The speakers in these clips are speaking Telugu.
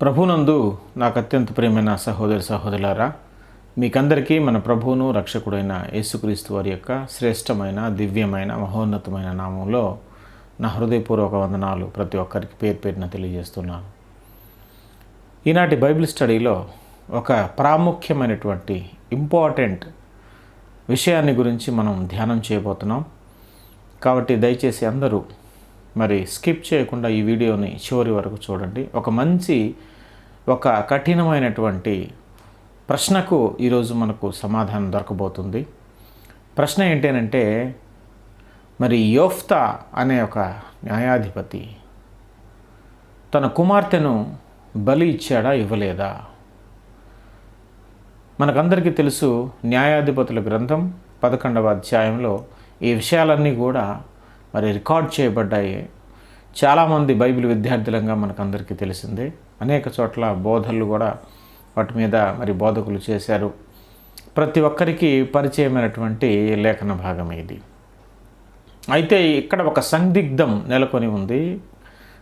ప్రభునందు నాకు అత్యంత ప్రియమైన సహోదరి సహోదరులారా మీకందరికీ మన ప్రభువును రక్షకుడైన యేసుక్రీస్తు వారి యొక్క శ్రేష్టమైన దివ్యమైన మహోన్నతమైన నామంలో నా హృదయపూర్వక వందనాలు ప్రతి ఒక్కరికి పేరు పేరున తెలియజేస్తున్నాను. ఈనాటి బైబిల్ స్టడీలో ఒక ప్రాముఖ్యమైనటువంటి ఇంపార్టెంట్ విషయాన్ని గురించి మనం ధ్యానం చేయబోతున్నాం. కాబట్టి దయచేసి అందరూ మరి స్కిప్ చేయకుండా ఈ వీడియోని చివరి వరకు చూడండి. ఒక మంచి ఒక కఠినమైనటువంటి ప్రశ్నకు ఈరోజు మనకు సమాధానం దొరకబోతుంది. ప్రశ్న ఏంటంటే మరి యోఫ్తా అనే ఒక న్యాయాధిపతి తన కుమార్తెను బలి ఇచ్చాడా ఇవ్వలేదా? మనకందరికీ తెలుసు న్యాయాధిపతుల గ్రంథం పదకొండవ అధ్యాయంలో ఈ విషయాలన్నీ కూడా మరి రికార్డ్ చేయబడ్డాయి. చాలామంది బైబిల్ విద్యార్థులంగా మనకందరికీ తెలిసిందే. అనేక చోట్ల బోధనలు కూడా వాటి మీద మరి బోధకులు చేశారు. ప్రతి ఒక్కరికి పరిచయమైనటువంటి లేఖన భాగం ఇది. అయితే ఇక్కడ ఒక సందిగ్ధం నెలకొని ఉంది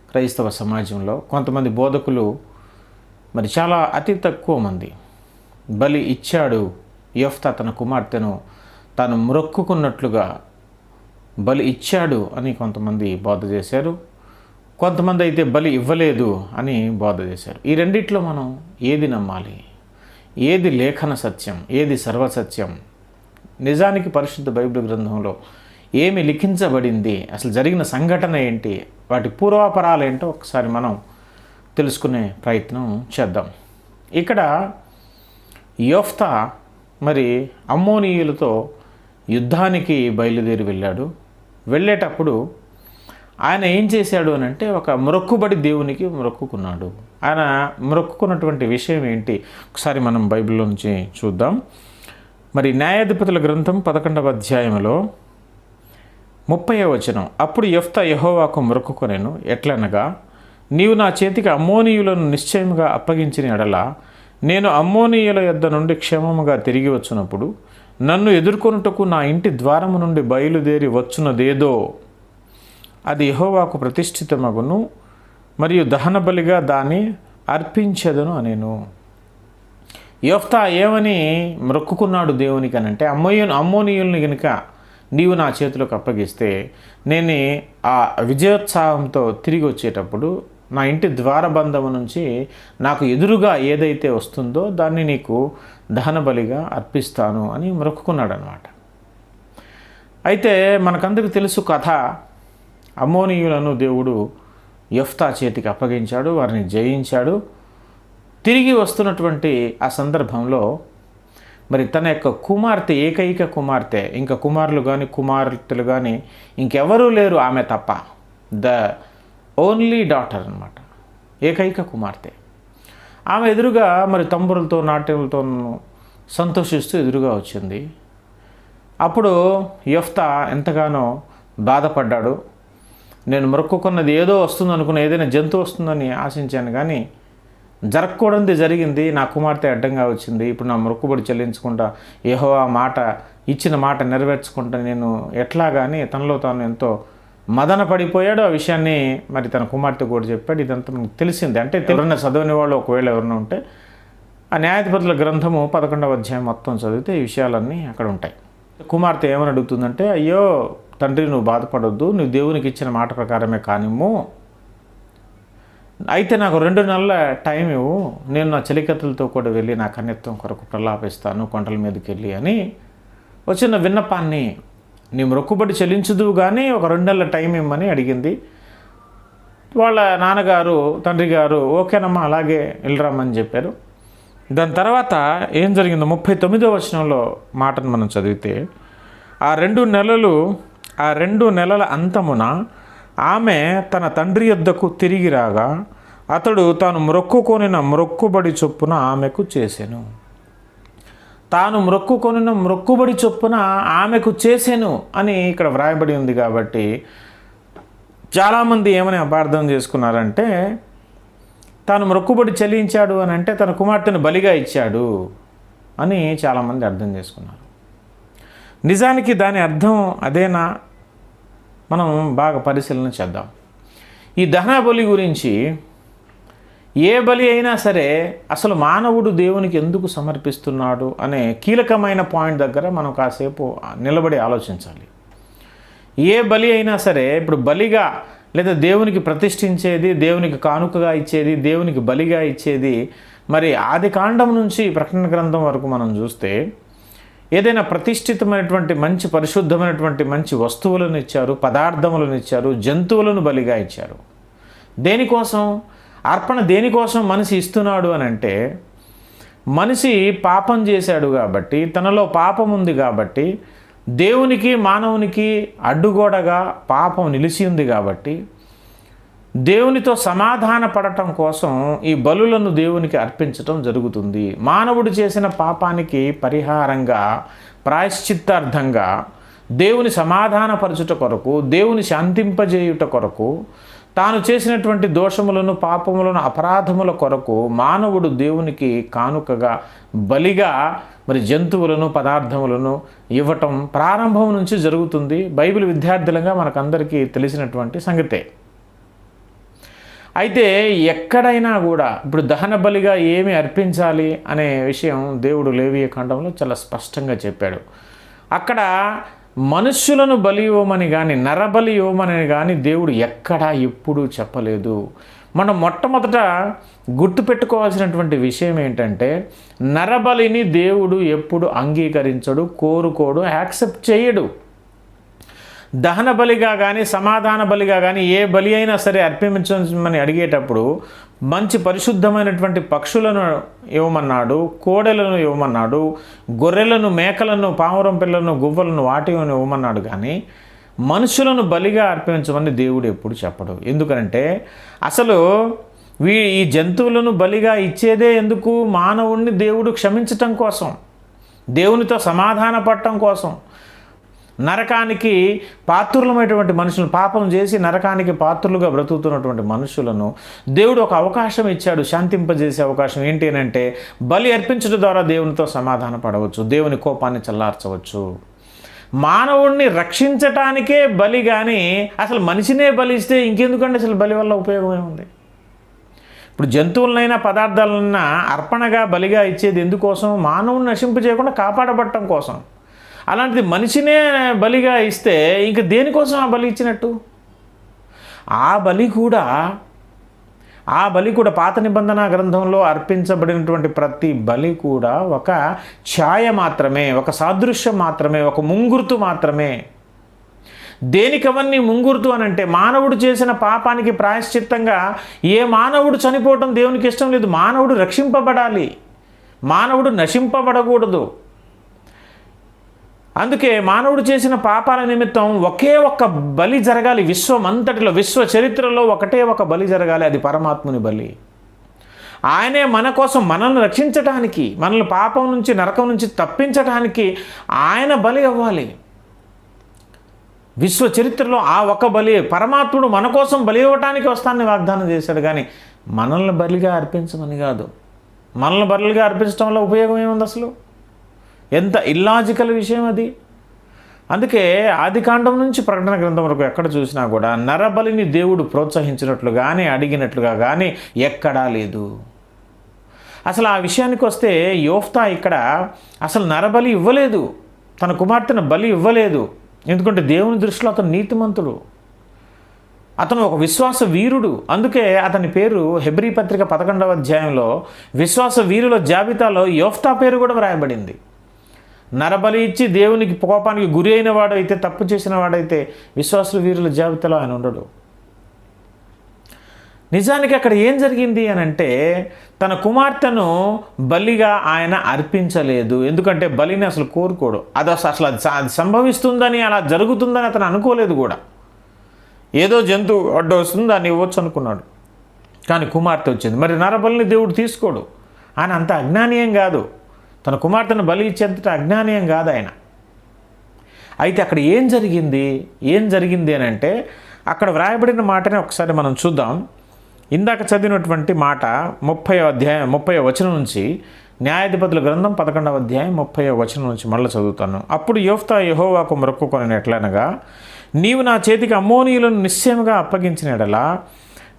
క్రైస్తవ సమాజంలో. కొంతమంది బోధకులు మరి చాలా అతి తక్కువ మంది. బలి ఇచ్చాడు యఫ్తా తన కుమార్తెను. తాను మ్రొక్కుకున్నట్లుగా బలి ఇచ్చాడు అని కొంతమంది బోధ చేశారు. కొంతమంది అయితే బలి ఇవ్వలేదు అని బోధ చేశారు. ఈ రెండిట్లో మనం ఏది నమ్మాలి? ఏది లేఖన సత్యం? ఏది సర్వసత్యం? నిజానికి పరిశుద్ధ బైబిల్ గ్రంథంలో ఏమి లిఖించబడింది? అసలు జరిగిన సంఘటన ఏంటి? వాటి పూర్వాపరాలు ఏంటో ఒకసారి మనం తెలుసుకునే ప్రయత్నం చేద్దాం. ఇక్కడ యోఫ్తా మరి అమ్మోనీయులతో యుద్ధానికి బయలుదేరి వెళ్ళాడు. వెళ్ళేటప్పుడు ఆయన ఏం చేశాడు అని అంటే ఒక మొరక్కుబడి దేవునికి మొరక్కున్నాడు ఆయన మొరక్కున్నటువంటి విషయం ఏంటి? ఒకసారి మనం బైబిల్లో నుంచి చూద్దాం. మరి న్యాయాధిపతుల గ్రంథం పదకొండవ అధ్యాయంలో ముప్పై వచనం. అప్పుడు యఫ్త యహోవాకు మొరక్కుకొనెను ఎట్లనగా నీవు నా చేతికి అమ్మోనీయులను నిశ్చయముగా అప్పగించిన ఎడల నేను అమ్మోనీయుల యొద్ద నుండి క్షేమముగా తిరిగి వచ్చినప్పుడు నన్ను ఎదుర్కొనుటకు నా ఇంటి ద్వారము నుండి బయలుదేరి వచ్చునదేదో? అది యహోవాకు ప్రతిష్ఠితమగును మరియు దహన బలిగా దాన్ని అర్పించదను అనేను. యోఫ్తా ఏమని మొక్కుకున్నాడు దేవునికి అని అంటే అమ్మోయు అమ్మోనీయుల్ని గనుక నీవు నా చేతిలోకి అప్పగిస్తే నేను ఆ విజయోత్సాహంతో తిరిగి వచ్చేటప్పుడు నా ఇంటి ద్వారబంధము నుంచి నాకు ఎదురుగా ఏదైతే వస్తుందో దాన్ని నీకు దహన బలిగా అర్పిస్తాను అని మొక్కుకున్నాడు అనమాట అయితే మనకందరికి తెలుసు కథ. అమ్మోనీయులను దేవుడు యఫ్తా చేతికి అప్పగించాడు వారిని జయించాడు. తిరిగి వస్తున్నటువంటి ఆ సందర్భంలో మరి తన యొక్క కుమార్తె ఏకైక కుమార్తె ఇంకా కుమారులు కానీ కుమార్తెలు కానీ ఇంకెవరూ లేరు ఆమె తప్ప. ద ఓన్లీ డాటర్ అనమాట ఏకైక కుమార్తె. ఆమె ఎదురుగా మరి తంబురులతో నాట్యములతో సంతోషిస్తూ ఎదురుగా వచ్చింది. అప్పుడు యఫ్తా ఎంతగానో బాధపడ్డాడు. నేను మొక్కుకున్నది ఏదో వస్తుంది అనుకున్న ఏదైనా జంతువు వస్తుందని ఆశించాను కానీ జరగకూడనిది జరిగింది నా కుమార్తె అడ్డంగా వచ్చింది. ఇప్పుడు నా మొక్కుబడి చెల్లించకుండా ఏహో ఆ మాట ఇచ్చిన మాట నెరవేర్చుకుంటా నేను ఎట్లా కానీ తనలో తాను ఎంతో మదన పడిపోయాడు. ఆ విషయాన్ని మరి తన కుమార్తె కూడా చెప్పాడు. ఇదంతా మనకు తెలిసింది. అంటే ఎవరైనా చదవని వాళ్ళు ఒకవేళ ఎవరైనా ఉంటే ఆ న్యాయాధిపతుల గ్రంథము పదకొండవ అధ్యాయం మొత్తం చదివితే ఈ విషయాలన్నీ అక్కడ ఉంటాయి. కుమార్తె ఏమని అడుగుతుందంటే అయ్యో తండ్రి నువ్వు బాధపడొద్దు. నువ్వు దేవునికి ఇచ్చిన మాట ప్రకారమే కానిమ్ము అయితే నాకు రెండు నెలల టైం ఇవ్వు. నేను నా చలికత్తులతో కూడా వెళ్ళి నా కన్యత్వం కొరకు ప్రలాపిస్తాను. కొండల మీదకి వెళ్ళి అని వచ్చిన విన్నపాన్ని నీ మొక్కుబడి చెల్లించదు కానీ ఒక రెండు నెలల టైం ఇమ్మని అడిగింది. వాళ్ళ నాన్నగారు తండ్రి గారు ఓకేనమ్మా అలాగే వెళ్ళరామని చెప్పారు. దాని తర్వాత ఏం జరిగిందో ముప్పై తొమ్మిదో వచనంలో మాటను మనం చదివితే ఆ రెండు నెలలు ఆ రెండు నెలల అంతమున ఆమె తన తండ్రి యొద్దకు తిరిగి రాగా అతడు తాను మ్రొక్కుకొనిన మ్రొక్కుబడి చొప్పున ఆమెకు చేశాను తాను మ్రొక్కుకొనిన మ్రొక్కుబడి చొప్పున ఆమెకు చేసెను అని ఇక్కడ వ్రాయబడి ఉంది కాబట్టి చాలామంది ఏమని అపార్థం చేసుకున్నారంటే తాను మొక్కుబడి చెల్లించాడు అని అంటే తన కుమార్తెను బలిగా ఇచ్చాడు అని చాలామంది అర్థం చేసుకున్నారు. నిజానికి దాని అర్థం అదేనా? మనం బాగా పరిశీలన చేద్దాం. ఈ దహన బలి గురించి ఏ బలి అయినా సరే అసలు మానవుడు దేవునికి ఎందుకు సమర్పిస్తున్నాడు అనే కీలకమైన పాయింట్ దగ్గర మనం కాసేపు నిలబడి ఆలోచించాలి. ఏ బలి అయినా సరే ఇప్పుడు బలిగా లేదా దేవునికి ప్రతిష్ఠించేది దేవునికి కానుకగా ఇచ్చేది దేవునికి బలిగా ఇచ్చేది మరి ఆది కాండం నుంచి ప్రకటన గ్రంథం వరకు మనం చూస్తే ఏదైనా ప్రతిష్ఠితమైనటువంటి మంచి పరిశుద్ధమైనటువంటి మంచి వస్తువులను ఇచ్చారు పదార్థములను ఇచ్చారు జంతువులను బలిగా ఇచ్చారు. దేనికోసం? అర్పణ దేనికోసం మనిషి ఇస్తున్నాడు అని అంటే మనిషి పాపం చేశాడు కాబట్టి తనలో పాపం ఉంది కాబట్టి దేవునికి మానవునికి అడ్డుగోడగా పాపం నిలిచి ఉంది కాబట్టి దేవునితో సమాధాన పడటం కోసం ఈ బలులను దేవునికి అర్పించటం జరుగుతుంది. మానవుడు చేసిన పాపానికి పరిహారంగా ప్రాయశ్చిత్తార్థంగా దేవుని సమాధానపరచుట కొరకు దేవుని శాంతింపజేయుట కొరకు తాను చేసినటువంటి దోషములను పాపములను అపరాధముల కొరకు మానవుడు దేవునికి కానుకగా బలిగా మరి జంతువులను పదార్థములను ఇవ్వటం ప్రారంభం నుంచి జరుగుతుంది. బైబిల్ విద్యార్థులంగా మనకందరికీ తెలిసినటువంటి సంగతే. అయితే ఎక్కడైనా కూడా ఇప్పుడు దహన బలిగా ఏమి అర్పించాలి అనే విషయం దేవుడు లేవియ ఖండంలో చాలా స్పష్టంగా చెప్పాడు. అక్కడ మనుష్యులను బలి ఇవ్వమని కానీ నరబలి ఇవ్వమని కానీ దేవుడు ఎక్కడా ఎప్పుడూ చెప్పలేదు. మనం మొట్టమొదట గుర్తుపెట్టుకోవాల్సినటువంటి విషయం ఏంటంటే నరబలిని దేవుడు ఎప్పుడు అంగీకరించడు కోరుకోడు యాక్సెప్ట్ చేయడు దహన బలిగా కానీ సమాధాన బలిగా కానీ ఏ బలి అయినా సరే అర్పించమని అడిగేటప్పుడు మంచి పరిశుద్ధమైనటువంటి పక్షులను ఇవ్వమన్నాడు కోడెలను ఇవ్వమన్నాడు గొర్రెలను మేకలను పావురం పిల్లలను గువ్వలను వాటిని ఇవ్వమన్నాడు కానీ మనుషులను బలిగా అర్పించమని దేవుడు ఎప్పుడు చెప్పడు. ఎందుకంటే అసలు వీ ఈ జంతువులను బలిగా ఇచ్చేదే ఎందుకు? మానవుణ్ణి దేవుడు క్షమించటం కోసం దేవునితో సమాధాన పడటం కోసం. నరకానికి పాత్రులమైనటువంటి మనుషులను పాపం చేసి నరకానికి పాత్రులుగా బ్రతుకుతున్నటువంటి మనుషులను దేవుడు ఒక అవకాశం ఇచ్చాడు శాంతింపజేసే అవకాశం ఏంటి అంటే బలి అర్పించడం ద్వారా దేవునితో సమాధాన పడవచ్చు దేవుని కోపాన్ని చల్లార్చవచ్చు. మానవుణ్ణి రక్షించటానికే బలి కానీ అసలు మనిషినే బలిస్తే ఇంకెందుకంటే అసలు బలి వల్ల ఉపయోగం ఏముంది? ఇప్పుడు జంతువులనైనా పదార్థాలైనా అర్పణగా బలిగా ఇచ్చేది ఎందుకోసం? మానవుని నశింపు చేయకుండా కాపాడబడటం కోసం. అలాంటిది మనిషినే బలిగా ఇస్తే ఇంక దేనికోసం ఆ బలి ఇచ్చినట్టు? ఆ బలి కూడా ఆ బలి కూడా పాత నిబంధన గ్రంథంలో అర్పించబడినటువంటి ప్రతి బలి కూడా ఒక ఛాయ మాత్రమే ఒక సాదృశ్యం మాత్రమే ఒక ముంగుర్తు మాత్రమే. దేనికవన్నీ ముంగుర్తు అని అంటే మానవుడు చేసిన పాపానికి ప్రాయశ్చిత్తంగా ఏ మానవుడు చనిపోవటం దేవునికి ఇష్టం లేదు. మానవుడు రక్షింపబడాలి. మానవుడు నశింపబడకూడదు. అందుకే మానవుడు చేసిన పాపాల నిమిత్తం ఒకే ఒక్క బలి జరగాలి. విశ్వం అంతటిలో విశ్వ చరిత్రలో ఒకటే ఒక బలి జరగాలి. అది పరమాత్ముని బలి. ఆయనే మన కోసం మనల్ని రక్షించటానికి మనల్ని పాపం నుంచి నరకం నుంచి తప్పించటానికి ఆయన బలి అవ్వాలి. విశ్వ చరిత్రలో ఆ ఒక బలి పరమాత్ముడు మన కోసం బలి ఇవ్వటానికి వస్తానని వాగ్దానం చేశాడు. కానీ మనల్ని బలిగా అర్పించమని కాదు. మనల్ని బలిగా అర్పించడంలో వల్ల ఉపయోగం ఏముంది అసలు? ఎంత ఇల్లాజికల్ విషయం అది? అందుకే ఆదికాండం నుంచి ప్రకటన గ్రంథం వరకు ఎక్కడ చూసినా కూడా నరబలిని దేవుడు ప్రోత్సహించినట్లు కానీ అడిగినట్లుగా కానీ ఎక్కడా లేదు. అసలు ఆ విషయానికి వస్తే యోఫ్తా ఇక్కడ అసలు నరబలి ఇవ్వలేదు. తన కుమార్తెను బలి ఇవ్వలేదు. ఎందుకంటే దేవుని దృష్టిలో అతను నీతిమంతుడు. అతను ఒక విశ్వాస వీరుడు. అందుకే అతని పేరు హెబ్రీ పత్రిక పదకొండవ అధ్యాయంలో విశ్వాస వీరుల జాబితాలో యోఫ్తా పేరు కూడా వ్రాయబడింది. నరబలి ఇచ్చి దేవునికి కోపానికి గురి అయిన వాడైతే తప్పు చేసిన వాడైతే విశ్వాసులు వీరుల జాబితాలో ఆయన ఉండడు. నిజానికి అక్కడ ఏం జరిగింది అని అంటే తన కుమార్తెను బలిగా ఆయన అర్పించలేదు. ఎందుకంటే బలిని అసలు కోరుకోడు. అది అసలు అసలు అది సంభవిస్తుందని అలా జరుగుతుందని అతను అనుకోలేదు కూడా. ఏదో జంతువు అడ్డు వస్తుంది దాన్ని ఇవ్వచ్చు అనుకున్నాడు. కానీ కుమార్తె వచ్చింది. మరి నరబలిని దేవుడు తీసుకోడు. ఆయన అంత అజ్ఞానీయం కాదు. తన కుమార్తెను బలి ఇచ్చేంతట అజ్ఞానీయం కాదు ఆయన. అయితే అక్కడ ఏం జరిగింది? ఏం జరిగింది అని అంటే అక్కడ వ్రాయబడిన మాటనే ఒకసారి మనం చూద్దాం. ఇందాక చదివినటువంటి మాట ముప్పై అధ్యాయం ముప్పై వచనం నుంచి న్యాయాధిపతుల గ్రంథం పదకొండవ అధ్యాయం ముప్పై వచనం నుంచి మళ్ళీ చదువుతాను. అప్పుడు యోఫ్తా యహోవాకు మొక్కుకొని ఎట్లనగా నీవు నా చేతికి అమ్మోనీయులను నిశ్చయముగా అప్పగించిన ఎడలా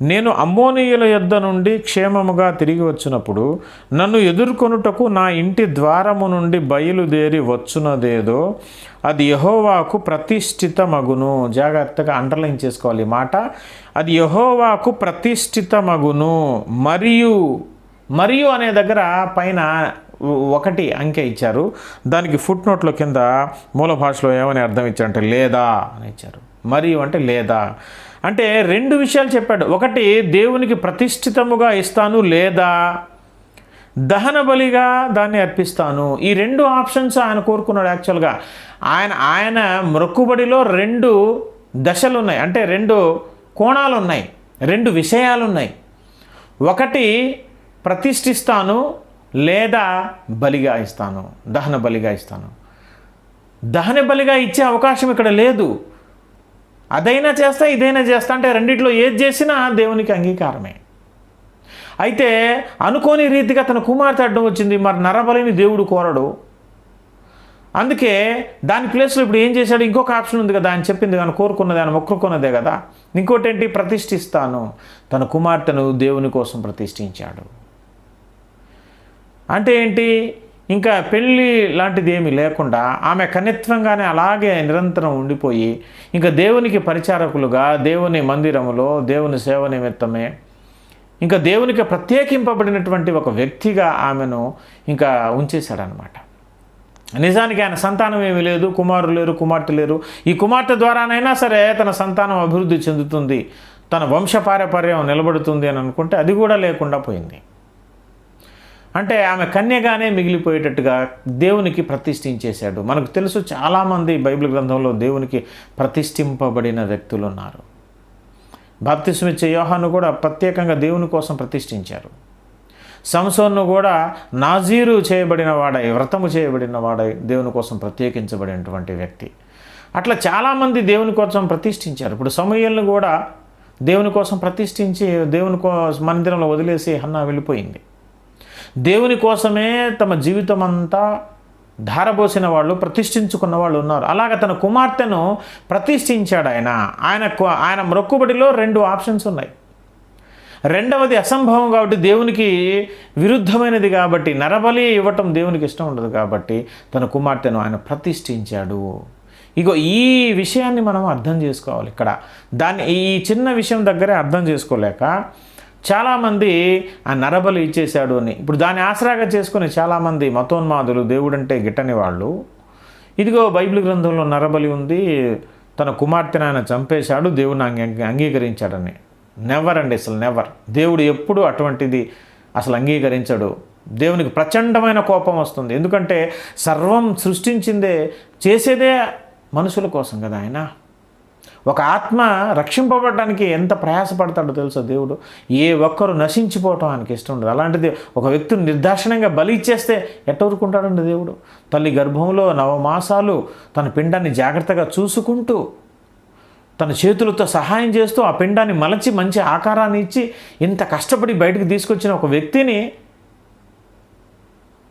నేను అమ్మోనీయుల యొద్ద నుండి క్షేమముగా తిరిగి వచ్చినప్పుడు నన్ను ఎదుర్కొనుటకు నా ఇంటి ద్వారము నుండి బయలుదేరి వచ్చునదేదో అది యహోవాకు ప్రతిష్ఠితమగును. జాగ్రత్తగా అండర్లైన్ చేసుకోవాలి ఈ మాట. అది యహోవాకు ప్రతిష్ఠితమగును. మరియు మరియు అనే దగ్గర పైన ఒకటి అంకె ఇచ్చారు. దానికి ఫుట్ నోట్లో కింద మూల భాషలో ఏమని అర్థం ఇచ్చారంటే లేదా అని ఇచ్చారు. మరియు అంటే లేదా? అంటే రెండు విషయాలు చెప్పాడు. ఒకటి దేవునికి ప్రతిష్ఠితముగా ఇస్తాను లేదా? దహన బలిగా దాన్ని అర్పిస్తాను. ఈ రెండు ఆప్షన్స్ ఆయన కోరుకున్నాడు యాక్చువల్గా. ఆయన ఆయన మొక్కుబడిలో రెండు దశలు ఉన్నాయి అంటే రెండు కోణాలు ఉన్నాయి రెండు విషయాలు ఉన్నాయి ఒకటి ప్రతిష్ఠిస్తాను లేదా బలిగా ఇస్తాను. దహన బలిగా ఇస్తాను. దహన బలిగా ఇచ్చే అవకాశం ఇక్కడ లేదు. అదైనా చేస్తా ఇదైనా చేస్తా అంటే రెండిట్లో ఏది చేసినా దేవునికి అంగీకారమే. అయితే అనుకోని రీతిగా తన కుమార్తె అడ్డం వచ్చింది మరి నరబలిని దేవుడు కోరడు. అందుకే దాని ప్లేస్లో ఇప్పుడు ఏం చేశాడు? ఇంకొక ఆప్షన్ ఉంది కదా ఆయన చెప్పింది కానీ కోరుకున్నది ఆయన మొక్కుకున్నదే కదా. ఇంకోటి ఏంటి ప్రతిష్ఠిస్తాను. తన కుమార్తెను దేవుని కోసం ప్రతిష్ఠించాడు. అంటే ఏంటి? ఇంకా పెళ్ళి లాంటిది ఏమీ లేకుండా ఆమె కనిత్వంగానే అలాగే నిరంతరం ఉండిపోయి ఇంకా దేవునికి పరిచారకులుగా దేవుని మందిరములో దేవుని సేవ నిమిత్తమే ఇంకా దేవునికి ప్రత్యేకింపబడినటువంటి ఒక వ్యక్తిగా ఆమెను ఇంకా ఉంచేశాడనమాట. నిజానికి ఆయన సంతానం ఏమీ లేదు కుమారులు లేరు కుమార్తె లేరు. ఈ కుమార్తె ద్వారానైనా సరే తన సంతానం అభివృద్ధి చెందుతుంది తన వంశపారపర్యం నిలబడుతుంది అని అనుకుంటే అది కూడా లేకుండా పోయింది. అంటే ఆమె కన్యగానే మిగిలిపోయేటట్టుగా దేవునికి ప్రతిష్ఠించేశాడు. మనకు తెలుసు చాలామంది బైబిల్ గ్రంథంలో దేవునికి ప్రతిష్ఠింపబడిన వ్యక్తులు ఉన్నారు బాప్తిస్మిచ్చే యోహాను కూడా ప్రత్యేకంగా దేవుని కోసం ప్రతిష్ఠించారు. సంసోన్ను కూడా నాజీరు చేయబడిన వాడై వ్రతము చేయబడిన వాడై దేవుని కోసం ప్రత్యేకించబడినటువంటి వ్యక్తి. అట్లా చాలామంది దేవుని కోసం ప్రతిష్ఠించారు. ఇప్పుడు సమూహలను కూడా దేవుని కోసం ప్రతిష్ఠించి దేవుని కో మందిరంలో వదిలేసి హన్నా వెళ్ళిపోయింది. దేవుని కోసమే తమ జీవితం అంతా ధారపోసిన వాళ్ళు ప్రతిష్ఠించుకున్న వాళ్ళు ఉన్నారు. అలాగ తన కుమార్తెను ప్రతిష్ఠించాడు ఆయన. ఆయన ఆయన మొక్కుబడిలో రెండు ఆప్షన్స్ ఉన్నాయి. రెండవది అసంభవం కాబట్టి దేవునికి విరుద్ధమైనది కాబట్టి నరబలి ఇవ్వటం దేవునికి ఇష్టం ఉండదు కాబట్టి తన కుమార్తెను ఆయన ప్రతిష్ఠించాడు. ఇగో ఈ విషయాన్ని మనం అర్థం చేసుకోవాలి ఇక్కడ. దాన్ని ఈ చిన్న విషయం దగ్గరే అర్థం చేసుకోలేక చాలామంది ఆ నరబలి ఇచ్చేశాడు అని. ఇప్పుడు దాన్ని ఆసరాగా చేసుకుని చాలామంది మతోన్మాదులు దేవుడంటే గిట్టని వాళ్ళు. ఇదిగో బైబిల్ గ్రంథంలో నరబలి ఉంది తన కుమార్తెను ఆయన చంపేశాడు దేవుని అంగీకరించాడని. నెవర్ అండి అసలు నెవర్ దేవుడు ఎప్పుడు అటువంటిది అసలు అంగీకరించడు. దేవునికి ప్రచండమైన కోపం వస్తుంది. ఎందుకంటే సర్వం సృష్టించిందే చేసేదే మనుషుల కోసం కదా ఆయన. ఒక ఆత్మ రక్షింపబడడానికి ఎంత ప్రయాసపడతాడో తెలుసా దేవుడు? ఏ ఒక్కరు నశించిపోవటం ఆయనకి ఇష్టం ఉండదు. అలాంటిది ఒక వ్యక్తిని నిర్దాక్షిణంగా బలి ఇచ్చేస్తే ఎట్టూరుకుంటాడండి దేవుడు? తల్లి గర్భంలో నవమాసాలు తన పిండాన్ని జాగ్రత్తగా చూసుకుంటూ తన చేతులతో సహాయం చేస్తూ ఆ పిండాన్ని మలచి మంచి ఆకారాన్ని ఇచ్చి ఇంత కష్టపడి బయటకు తీసుకొచ్చిన ఒక వ్యక్తిని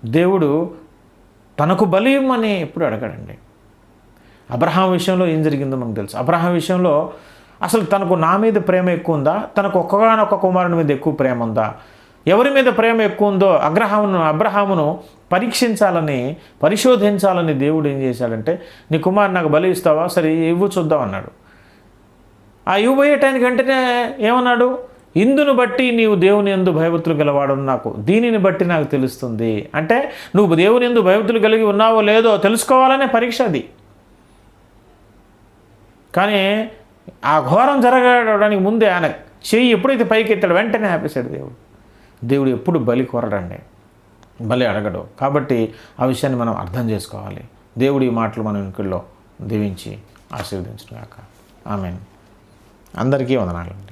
దేవుడు తనకు బలి ఇవ్వమని ఎప్పుడు అడగడండి. అబ్రహాం విషయంలో ఏం జరిగిందో మనకు తెలుసు. అబ్రహాం విషయంలో అసలు తనకు నా మీద ప్రేమ ఎక్కువ ఉందా? తనకు ఒక్కగానొక్క కుమారుని మీద ఎక్కువ ప్రేమ ఉందా? ఎవరి మీద ప్రేమ ఎక్కువ ఉందో అగ్రహామును అబ్రహామును పరీక్షించాలని పరిశోధించాలని దేవుడు ఏం చేశాడంటే నీ కుమారు నాకు బలి ఇస్తావా? సరే ఇవ్వు చూద్దాం అన్నాడు. ఆ ఇవ్వబోయేటానికి వెంటనే ఏమన్నాడు? ఇందును బట్టి నీవు దేవుని ఎందు భయభక్తులు గలవాడు నాకు. దీనిని బట్టి నాకు తెలుస్తుంది. అంటే నువ్వు దేవుని ఎందు భయభక్తులు కలిగి ఉన్నావో లేదో తెలుసుకోవాలనే పరీక్ష అది. కానీ ఆ ఘోరం జరగడానికి ముందే ఆయన చెయ్యి ఎప్పుడైతే పైకి ఎత్తాడు వెంటనే ఆపేశాడు దేవుడు. దేవుడు ఎప్పుడు బలి కోరడండి. బలి అడగడు. కాబట్టి ఆ విషయాన్ని మనం అర్థం చేసుకోవాలి. దేవుడి ఈ మాటలు మన వెనుకల్లో దీవించి ఆశీర్వదించుగాక ఆమె అందరికీ వందనాలు.